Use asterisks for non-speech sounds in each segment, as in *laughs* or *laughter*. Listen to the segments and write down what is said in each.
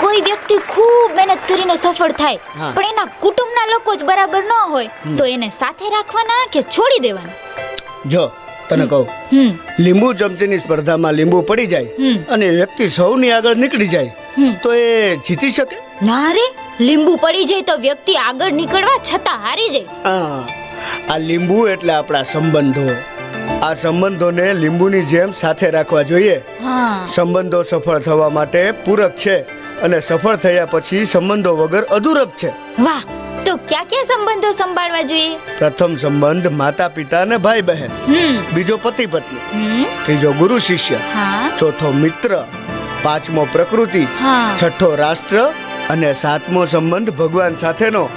કોઈ વ્યક્તિ ખૂબ મહેનત કરીને સફળ થાય પણ એના કુટુંબના લોકો જ બરાબર ન હોય તો એને સાથે રાખવાના કે છોડી દેવાના? જો તને કહું. લીંબુ ચમચીની સ્પર્ધામાં લીંબુ પડી જાય અને વ્યક્તિ સૌની આગળ નીકળી જાય તો એ જીતી શકે? ના રે લીંબુ પડી જાય તો વ્યક્તિ આગળ નીકળવા છતાં હારી જાય. આ લીંબુ એટલે આપણા સંબંધો. આ સંબંધોને લીંબુની જેમ સાથે રાખવા જોઈએ. સંબંધો સફળ થવા માટે પૂરક છે અને સફળ થયા પછી સંબંધો વગર અધૂરપ છે. વાહ તો ક્યાં ક્યાં સંબંધો સંભાળવા જોઈએ? પ્રથમ સંબંધ માતા પિતા અને ભાઈ બહેન. બીજો પતિ પત્ની. ત્રીજો ગુરુ શિષ્ય. ચોથો મિત્ર. પાંચમો પ્રકૃતિ. છઠ્ઠો રાષ્ટ્ર અને સાતમો સંબંધ ભગવાન સાથેનો.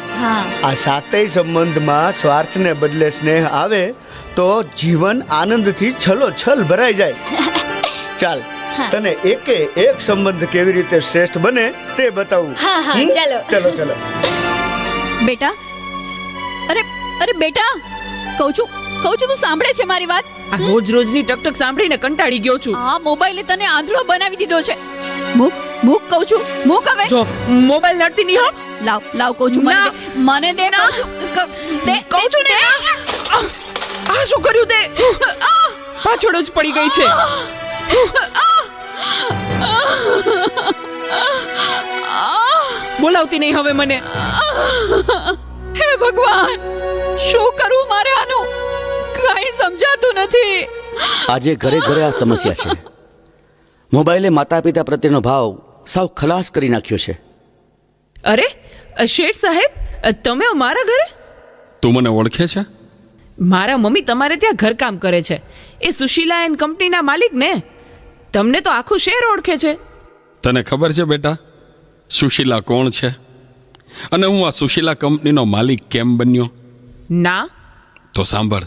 આ સાતેય સંબંધમાં સ્વાર્થને બદલે સ્નેહ આવે તો જીવન આનંદથી છલોછલ ભરાઈ જાય. *laughs* ચાલ તને એકે એક સંબંધ કેવી રીતે શ્રેષ્ઠ બને તે બતાવું. હા, હા, હમ? ચાલો. ચલો ચલો. બેટા અરે અરે બેટા કહું છું કહું છું તું સાંભળે છે મારી વાત? રોજ રોજની ટકટક સાંભળીને કંટાળી ગયો છું. આ મોબાઈલે તને આંધળો બનાવી દીધો છે. મૂક મૂક કહું છું મૂક હવે. જો મોબાઈલ નડતી નહીં હો. લાવ લાવ કહું છું મને દે મને દે કહું છું દે કહું છું ને. આ શું કર્યું તે? પાછળ જ પડી ગઈ છે. બોલાવતી નહીં હવે મને. હે ભગવાન શું કરું મારે આનું? કઈ સમજાતું નથી. આજે ઘરે ઘરે આ સમસ્યા છે. મોબાઈલે માતા પિતા પ્રત્યેનો ભાવ સાવ ખલાસ કરી નાખ્યો છે. અરે શેઠ સાહેબ તમે મારા ઘરે? તું મને ઓળખે છે? મારા મમ્મી તમારે ત્યાં ઘરકામ કરે છે. એ સુશીલા એન્ડ કંપનીના માલિક ને? તમને તો આખું શહેર ઓળખે છે. તને ખબર છે બેટા? સુશીલા કોણ છે? અને હું આ સુશીલા કંપનીનો માલિક કેમ બન્યો? ના. તો સાંભળ.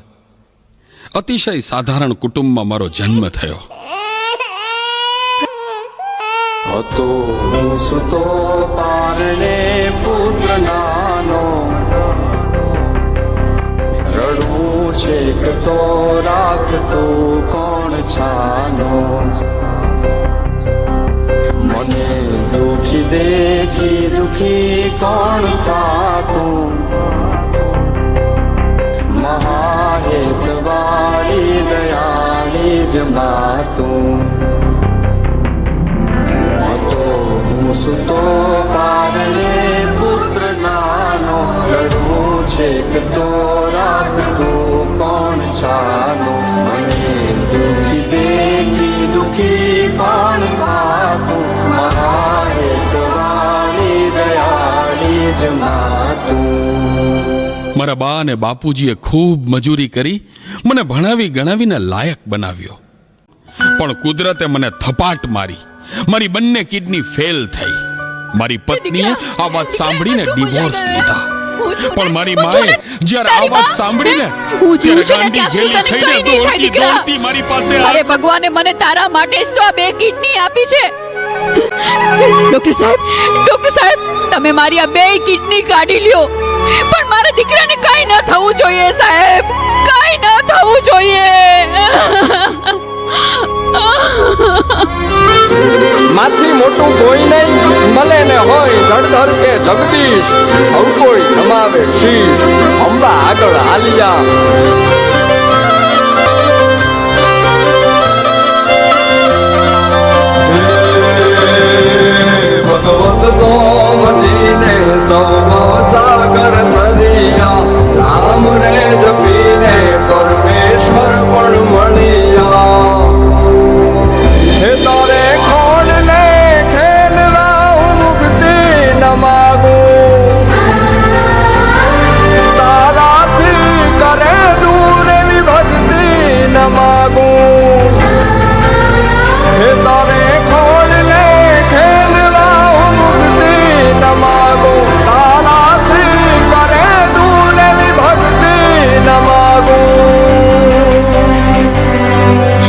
અતિશય સાધારણ કુટુંબમાં મારો જન્મ થયો. હતો હું સુતો પારણે પુત્ર છેક તો રાખતો કોણ છાનો? મને દુખી દેખી દુખી કોણ થાતું? મહાહેતવાળી દયાળી જ માતું. મારા બા અને બાપુજીએ ખૂબ મજૂરી કરી મને ભણાવી ગણાવીને લાયક બનાવ્યો. પણ કુદરતે મને થપાટ મારી. મારી બંને કિડની ફેલ થઈ. મારી પત્નીએ આ વાત સાંભળીને ડિવોર્સ લીધા. પણ મારી માએ જ્યારે આ વાત સાંભળીને હું? જીવું છું ને ત્યાં સુધી તને દોડતી મારી પાસે અરે ભગવાને મને તારા માટે જ તો આ બે કિડની આપી છે. ડોક્ટર સાહેબ ડોક્ટર સાહેબ, તમે મારી આ બે કિડની કાઢી લ્યો. પણ મારા દીકરાને કઈ ન થવું જોઈએ સાહેબ, કઈ ન થવું જોઈએ. માથી મોટું કોઈ નહીં, મળે ને હોય જળધર કે જગદીશ. સૌ કોઈ નમાવે શીશ. અંબા આગળ આલિયા ભગવત ગોમજીને સૌ સાગર તરિયા રામ રે જપીને પરમેશ્વર પણ મળ્યા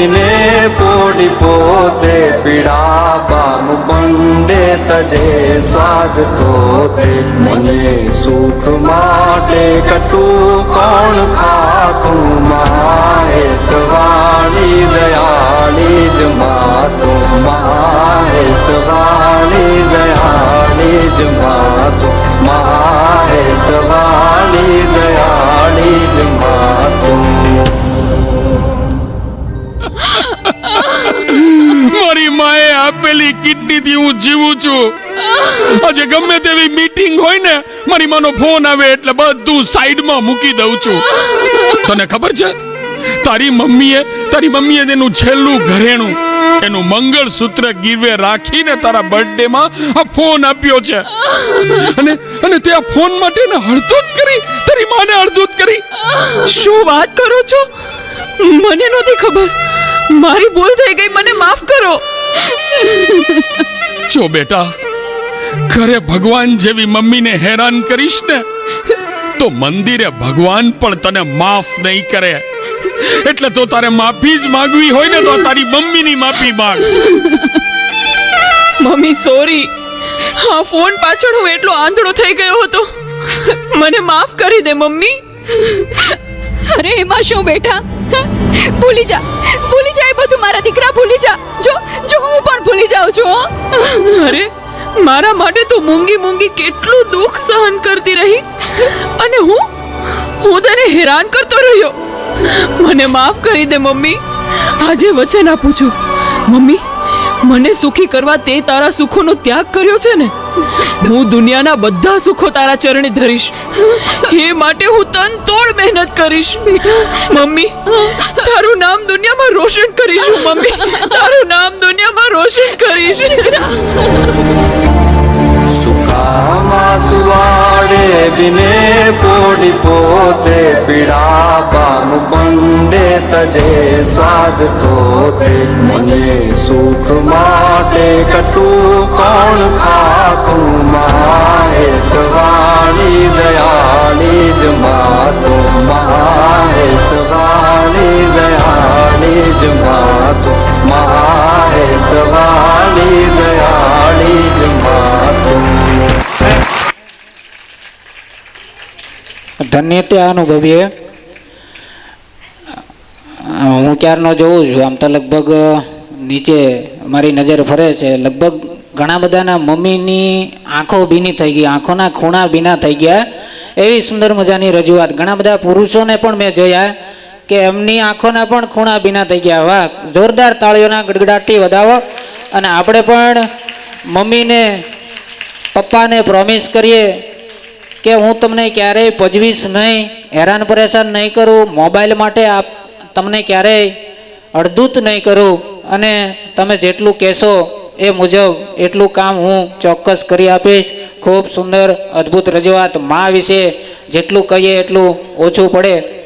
બિને પોડી પોતે પીડા પામ પંડે તજે સ્વાદ તોતે. મને સુખ માટે કટું કોણ ખાતું મહાહેતવાણી દયાળી જ માતું મહાહેતવાણી દયાળી જ માતું મહાહેતવાણી આપેલી કિડની થી હું જીવું છું. આજે ગમે તેવી મીટિંગ હોય ને, મારી માનો ફોન આવે એટલે બધું સાઈડમાં મૂકી દઉં છું. તને ખબર છે? તારી મમ્મીએ તારી મમ્મીએ તેનું છેલ્લું ઘરેણું, એનું મંગળસૂત્ર ગીરવે રાખીને તારા બર્થડે માં આ ફોન આપ્યો છે. અને અને તે આ ફોન માટે ને હળદૂત કરી, તારી માને હળદૂત કરી. શું વાત કરો છો? મને નહોતી ખબર. મારી ભૂલ થઈ ગઈ, મને માફ કરો. જો બેટા ઘરે ભગવાન જેવી મમ્મીને હેરાન કરીશ ને તો મંદિરે ભગવાન પણ તને માફ નહીં કરે. એટલે તો તારે માફી જ માંગવી હોય ને તો તારી મમ્મીની માફી માંગ. Mummy sorry. હા ફોન પાછળ હું એટલો આંધળો થઈ ગયો હતો. મને માફ કરી દે મમ્મી. અરે એમાં શું બેટા? ભૂલી જા. બધું મારા દીકરા ભૂલી જા. જો જો હું પણ ભૂલી જાઉં છું. અરે, મારા માટે તો મૂંગી મૂંગી કેટલું દુઃખ સહન કરતી રહી. અને હું હું તને હેરાન કરતો રહ્યો. મને માફ કરી દે, મમ્મી. આજે વચન આપું છું. મમ્મી મને સુખી કરવા તે તારા સુખોનો ત્યાગ કર્યો છે ને? હું દુનિયાના બધા સુખો તારા ચરણે ધરીશ. એ માટે હું તન તોડ મહેનત કરીશ. મમ્મી તારું નામ દુનિયામાં રોશન કરીશ મમ્મી. તારું નામ દુનિયામાં રોશન કરીશ. પોડી પોતે પીડા પામ પંડે તજે સ્વાદ તોતે. મને સુખ માટે કટુ કોણ ખાતું મહાહેતવાણી ધન્યતા અનુભવીએ. હું ક્યારનો જોઉં છું, આમ તો લગભગ નીચે મારી નજર ફરે છે. લગભગ ઘણા બધાના મમ્મીની આંખો ભીની થઈ ગઈ, આંખોના ખૂણા ભીના થઈ ગયા. એવી સુંદર મજાની રજૂઆત. ઘણા બધા પુરુષોને પણ મેં જોયા કે એમની આંખોના પણ ખૂણા ભીના થઈ ગયા. વાહ, જોરદાર તાળીઓના ગડગડાટથી વધાવો. અને આપણે પણ મમ્મીને પપ્પાને પ્રોમિસ કરીએ કે હું તમને ક્યારેય પજવીશ નહીં, હેરાન પરેશાન નહીં કરું, મોબાઈલ માટે આપ તમને ક્યારેય અડધૂત નહીં કરું. અને તમે જેટલું કહેશો એ મુજબ એટલું કામ હું ચોક્કસ કરી આપીશ. ખૂબ સુંદર, અદ્ભુત રજૂઆત મા વિશે જેટલું કહીએ એટલું ઓછું પડે.